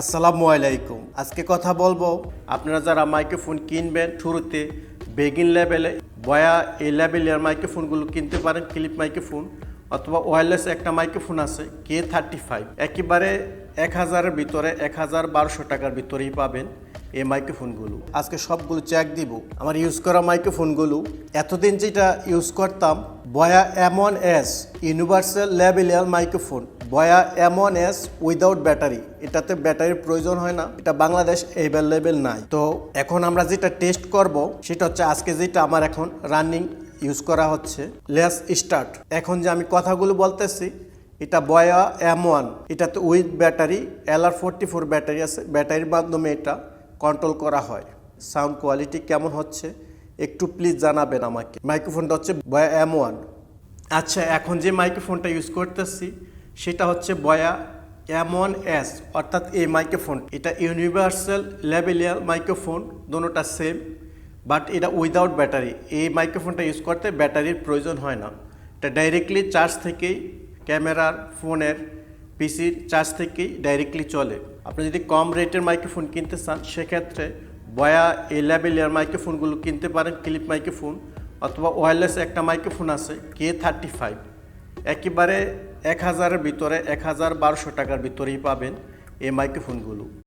আসসালামু আলাইকুম। আজকে কথা বলব, আপনারা যারা মাইক্রোফোন কিনবেন, শুরুতে বেগিন লেভেলে বয়া এই লেভেলের মাইক্রোফোনগুলো কিনতে পারেন ক্লিপ মাইক্রোফোন, অথবা ওয়ারলেস একটা মাইক্রোফোন আছে কে থার্টি ফাইভ একেবারে এক হাজারের ভিতরে, এক হাজার বারোশো টাকার ভিতরেই পাবেন। এই মাইক্রোফোনগুলো। আজকে সবগুলো চেক দিব। আমার ইউজ করা মাইক্রোফোনগুলো, এতদিন যেটা ইউজ করতাম বয়া এমন এস ইউনিভার্সাল লেভেলিয়াল মাইক্রোফোন। বয়া এমন এস উইদাউট ব্যাটারি এটাতে ব্যাটারির প্রয়োজন হয় না। এটা বাংলাদেশ অ্যাভেলেবেল নাই। তো এখন আমরা যেটা টেস্ট করব, সেটা হচ্ছে আজকে যেটা আমার এখন রানিং ইউজ করা হচ্ছে লেস স্টার্ট। এখন যে আমি কথাগুলো বলতেছি, এটা বয়া এম ওয়ান এটাতে with battery L R forty four battery আছে ব্যাটারির মাধ্যমে এটা কন্ট্রোল করা হয়। সাউন্ড কোয়ালিটি কেমন হচ্ছে? একটু প্লিজ জানাবেন আমাকে। মাইক্রোফোনটা হচ্ছে বয়া এম ওয়ান আচ্ছা এখন যে মাইক্রোফোনটা ইউজ করতেছি, সেটা হচ্ছে বয়া এম ওয়ান এস অর্থাৎ এই মাইক্রোফোন এটা ইউনিভার্সাল লেভেলিয়াল মাইক্রোফোন দোনোটা সেম বাট এটা উইদাউট ব্যাটারি এই মাইক্রোফোনটা ইউজ করতে ব্যাটারির প্রয়োজন হয় না। এটা ডাইরেক্টলি চার্জ থেকেই ক্যামেরার ফোনের পিসির চার্জ থেকেই ডাইরেক্টলি চলে। আপনি যদি কম রেটের মাইক্রোফোন কিনতে চান, সেক্ষেত্রে বয়া এই মাইক্রোফোনগুলো কিনতে পারেন ক্লিপ মাইক্রোফোন অথবা ওয়ারলেস একটা মাইক্রোফোন আছে কে থার্টি ফাইভ একেবারে এক হাজারের ভিতরে এক হাজার বারোশো টাকার ভিতরেই পাবেন এই মাইক্রোফোনগুলো।